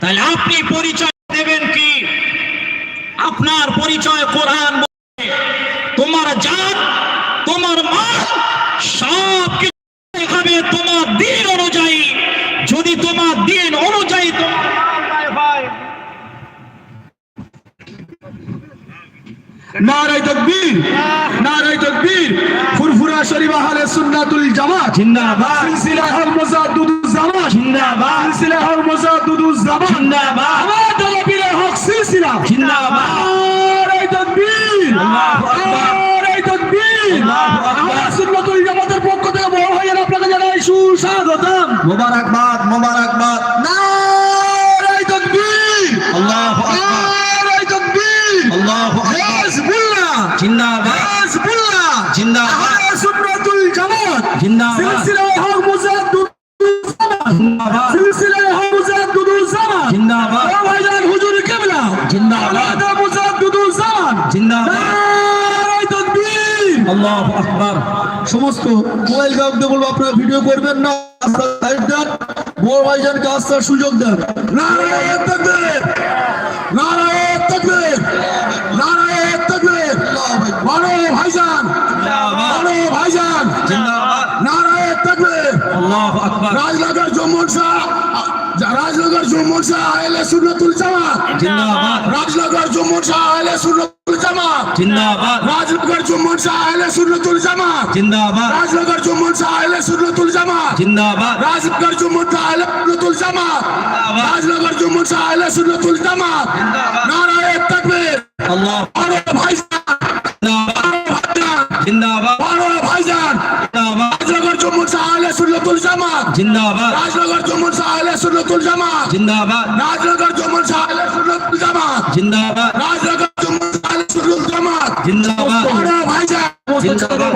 তাহলে আপনি পরিচয় দেবেন কি? আপনার পরিচয় কোরআন বলছে। তোমার জাত তোমার মান সব কিছু তোমার দিন অনুযায়ী। যদি তোমার দিন অনুযায়ী তোমার তকবীর তকবীর। ফুরফুরা শরীফ আহলে সুন্নাতুল জামাত। জিন্দাবাদ। সিলসিলা জামাত। জিন্দাবাদ। মুজাদ্দুদুজ জামাত জিন্দাবাদ। আমার দলবীরের হক সিলসিলা। জিন্দাবাদ। নারাই তকবীর। আল্লাহু আকবার। নারাই তকবীর। আহলে সুন্নাতুল জামাতের পক্ষ থেকে বড় ভাইয়ের আপনাকে জানাই সুস্বাগতম। মোবারকবাদ মোবারকবাদ। নারাই তকবীর। আল্লাহু আকবার। নারাই তকবীর। আল্লাহু আকবার। হিজবুল্লাহ জিন্দাবাদ। হিজবুল্লাহ জিন্দাবাদ। আহলে জামাত। জিন্দাবাদ। সিলসিলা হক মুজাদ্দুদুজ জামাত। জিন্দাবাদ। সিলসিলা হক মুজাদ্দুদুজ জামাত জিন্দাবাদ ও ভাইজান হুজুর কিবলা জিন্দাবাদ আলাদা মুজাদ্দুদুজ জামাত জিন্দাবাদ নারাই তাকবীর আল্লাহু আকবার। সমস্ত মোবাইল গ্রাহকদের বলব আপনারা ভিডিও করবেন না দেন ভাইজানকে সুযোগ দেন। তাকবীর! তাকবীর! তাকবীর! ভাইজান! ভাইজান! আকবার। রাজনগর জম্মুর শাহ রাজনগর জম্মুর শাহ আহলে সুন্নাতুল জামাত। জিন্দাবাদ। রাজনগর জম্মুর শাহ আহলে জামাত। জিন্দাবাদ। রাজনগর জম্মুর শাহ আহলে সুন্নাতুল জামাত। জিন্দাবাদ। রাজনগর জম্মুর শাহ আহলে সুন্নাতুল জামাত। জিন্দাবাদ। রাজনগর জম্মুর শাহ আহলে সুন্নাতুল জামাত। রাজনগর জম্মুর শাহ আহলে সুন্নাতুল জামাত। নারায়ে তাকবীর। আল্লাহ। বড় ভাইজান। জিন্দাবাদ। বড় ভাইজান। জিন্দাবাদ। রাজনগর জম্মুর শাহ আহলে সুন্নাতুল জামাত। জিন্দাবাদ। রাজনগর জম্মুর শাহ আহলে সুন্নাতুল জামাত। জিন্দাবাদ। রাজনগর জম্মুর শাহ আহলে সুন্নাতুল জামাত। জিন্দাবাদ। রাজনগর জম্মুর শাহ